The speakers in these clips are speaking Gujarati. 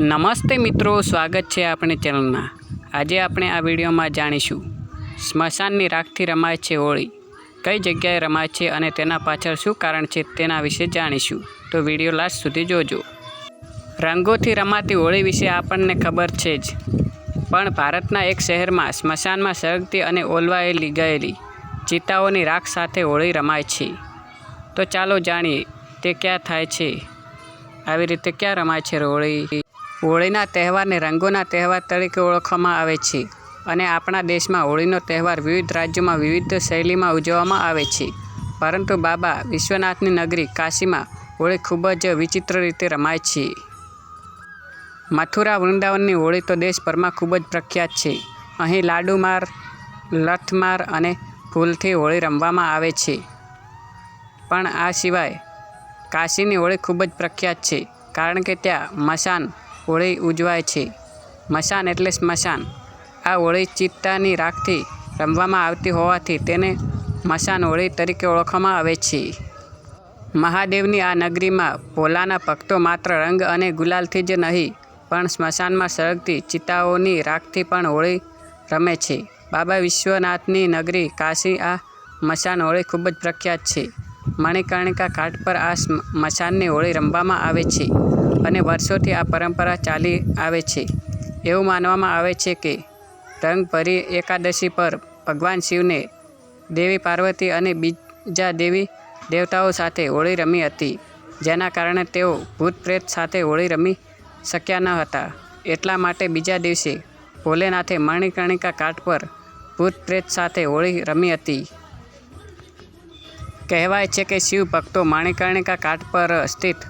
નમસ્તે મિત્રો, સ્વાગત છે આપણી ચેનલમાં. આજે આપણે આ વિડીયોમાં જાણીશું, સ્મશાનની રાખથી રમાય છે હોળી. કઈ જગ્યાએ રમાય છે અને તેના પાછળ શું કારણ છે તેના વિશે જાણીશું. તો વીડિયો લાસ્ટ સુધી જોજો. રંગોથી રમાતી હોળી વિશે આપણને ખબર છે જ. પણ ભારતના એક શહેરમાં સ્મશાનમાં સળગતી અને ઓલવાયેલી ગયેલી ચિતાઓની રાખ સાથે હોળી રમાય છે. તો ચાલો જાણીએ, તે ક્યાં થાય છે? આવી રીતે ક્યાં રમાય છે હોળી? હોળીના તહેવારને રંગોના તહેવાર તરીકે ઓળખવામાં આવે છે અને આપણા દેશમાં હોળીનો તહેવાર વિવિધ રાજ્યોમાં વિવિધ શૈલીમાં ઉજવવામાં આવે છે. પરંતુ બાબા વિશ્વનાથની નગરી કાશીમાં હોળી ખૂબ જ વિચિત્ર રીતે રમાય છે. મથુરા વૃંદાવનની હોળી તો દેશભરમાં ખૂબ જ પ્રખ્યાત છે. અહીં લાડુમાર લઠમાર અને ફૂલથી હોળી રમવામાં આવે છે. પણ આ સિવાય કાશીની હોળી ખૂબ જ પ્રખ્યાત છે, કારણ કે ત્યાં મશાન હોળી ઉજવાય છે. મશાન એટલે સ્મશાન. આ હોળી ચિત્તાની રાખથી રમવામાં આવતી હોવાથી તેને મશાન હોળી તરીકે ઓળખવામાં આવે છે. મહાદેવની આ નગરીમાં ભોલાના ભક્તો માત્ર રંગ અને ગુલાલથી જ નહીં, પણ સ્મશાનમાં સળગતી ચિતાઓની રાખથી પણ હોળી રમે છે. બાબા વિશ્વનાથની નગરી કાશી આ મશાન હોળી ખૂબ જ પ્રખ્યાત છે. મણિકર્ણિકા ઘાટ પર આ મશાનની હોળી રમવામાં આવે છે. અને વર્ષોથી આ પરંપરા ચાલી આવે છે. એવું માનવામાં આવે છે કે રંગભરી એકાદશી પર ભગવાન શિવને દેવી પાર્વતી અને બીજા દેવી દેવતાઓ સાથે હોળી રમી હતી, જેના કારણે તેઓ ભૂત પ્રેત સાથે હોળી રમી શક્યા ન હતા. એટલા માટે બીજા દિવસે ભોલેનાથે મણિકર્ણિકા કાટ પર ભૂત પ્રેત સાથે હોળી રમી હતી. કહેવાય છે કે શિવ ભક્તો માણિકર્ણિકા કાટ પર સ્થિત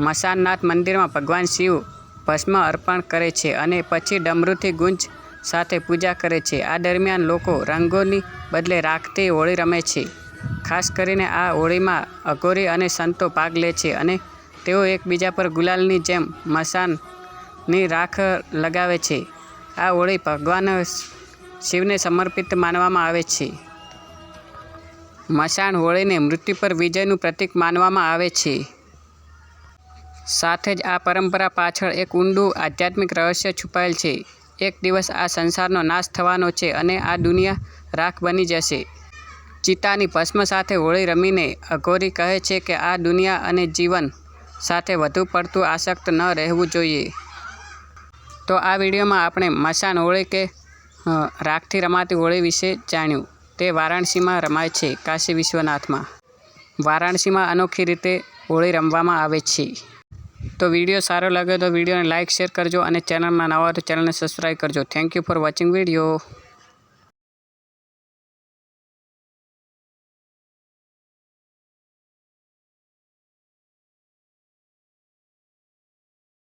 મસાનનાથ મંદિરમાં ભગવાન શિવ ભસ્મ અર્પણ કરે છે અને પછી ડમરૂથી ગુંજ સાથે પૂજા કરે છે. આ દરમિયાન લોકો રંગોની બદલે રાખથી હોળી રમે છે. ખાસ કરીને આ હોળીમાં અઘોરી અને સંતો ભાગ લે છે અને તેઓ એકબીજા પર ગુલાલની જેમ મસાનની રાખ લગાવે છે. આ હોળી ભગવાન શિવને સમર્પિત માનવામાં આવે છે. મસાણ હોળીને મૃત્યુ પર વિજયનું પ્રતીક માનવામાં આવે છે. સાથે જ આ પરંપરા પાછળ એક ઊંડું આધ્યાત્મિક રહસ્ય છુપાયેલ છે. એક દિવસ આ સંસારનો નાશ થવાનો છે અને આ દુનિયા રાખ બની જશે. ચિતાની ભસ્મ સાથે હોળી રમીને અઘોરી કહે છે કે આ દુનિયા અને જીવન સાથે વધુ પડતું આસક્ત ન રહેવું જોઈએ. તો આ વિડીયોમાં આપણે મશાન હોળી કે રાખથી રમાતી હોળી વિશે જાણ્યું. તે વારાણસીમાં રમાય છે, કાશી વિશ્વનાથમાં. વારાણસીમાં અનોખી રીતે હોળી રમવામાં આવે છે. તો વીડિયો સારો લાગે તો વિડીયોને લાઇક શેર કરજો અને ચેનલમાં નવા તો ચેનલને સબસ્ક્રાઈબ કરજો. Thank you for watching video